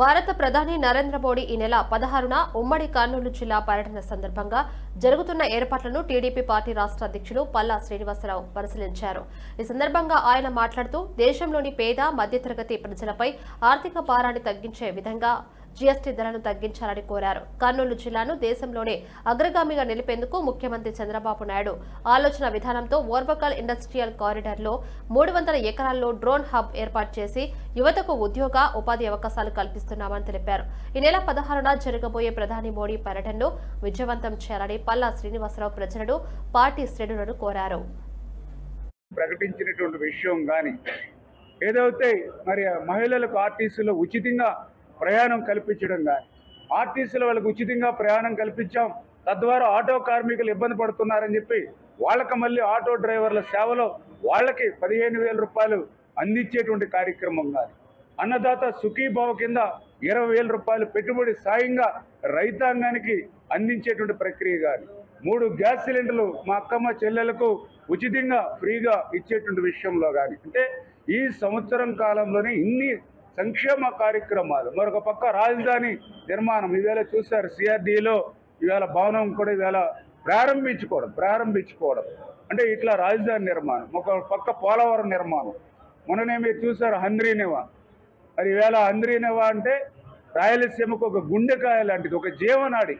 భారత ప్రధాని నరేంద్ర మోడీ ఈ నెల పదహారున ఉమ్మడి కర్నూలు జిల్లా పర్యటన సందర్భంగా జరుగుతున్న ఏర్పాట్లను టీడీపీ పార్టీ రాష్ట్ర అధ్యక్షులు పల్లా శ్రీనివాసరావు పరిశీలించారు. ఈ సందర్భంగా ఆయన మాట్లాడుతూ దేశంలోని పేద మధ్యతరగతి ప్రజలపై ఆర్థిక భారాన్ని తగ్గించే విధంగా జీఎస్టీ ధరను తగ్గించాలని కోరారు. కర్నూలు జిల్లాను దేశంలోనే అగ్రగామిగా నిలిపేందుకు ముఖ్యమంత్రి చంద్రబాబు నాయుడు ఆలోచన విధానంతో ఓర్వకల్ ఇండస్ట్రియల్ కారిడార్లో మూడు వందల ఎకరాల్లో డ్రోన్ హబ్ ఏర్పాటు చేసి యువతకు ఉద్యోగ ఉపాధి అవకాశాలు కల్పిస్తున్నామని తెలిపారు. ఈ నెల పదహారున జరగబోయే ప్రధాని మోడీ పర్యటనను విజయవంతం చేయాలని పల్లా శ్రీనివాసరావు ప్రజలను పార్టీ శ్రేణులను కోరారు. ప్రకటించినటువంటి విషయం కానీ ఏదైతే మరి మహిళలకు ఆర్టీసీలో ఉచితంగా ప్రయాణం కల్పించడం కానీ. ఆర్టీసీలో వాళ్ళకి ఉచితంగా ప్రయాణం కల్పించాం. తద్వారా ఆటో కార్మికులు ఇబ్బంది పడుతున్నారని చెప్పి వాళ్ళకి మళ్ళీ ఆటో డ్రైవర్ల సేవలో వాళ్ళకి పదిహేను వేల రూపాయలు అందించేటువంటి కార్యక్రమం కానీ. అన్నదాత సుఖీభావ కింద ఇరవై వేల రూపాయలు పెట్టుబడి సాయంగా రైతాంగానికి అందించేటువంటి ప్రక్రియ కానీ. మూడు గ్యాస్ సిలిండర్లు మా అక్కమ్మ చెల్లెలకు ఉచితంగా ఫ్రీగా ఇచ్చేటువంటి విషయంలో కానీ. అంటే ఈ సంవత్సరం కాలంలోనే ఇన్ని సంక్షేమ కార్యక్రమాలు. మరొక పక్క రాజధాని నిర్మాణం. ఈవేళ చూశారు సిఆర్డీలో ఇవాళ భవనం కూడా ఇవాళ ప్రారంభించుకోవడం ప్రారంభించుకోవడం. అంటే ఇట్లా రాజధాని నిర్మాణం. ఒక పక్క పోలవరం నిర్మాణం. మొన్ననే మీరు చూశారు హంద్రీనివా మరి ఈవేళ హంద్రీనివా అంటే రాయలసీమకు ఒక గుండెకాయ లాంటిది ఒక జీవనాడి.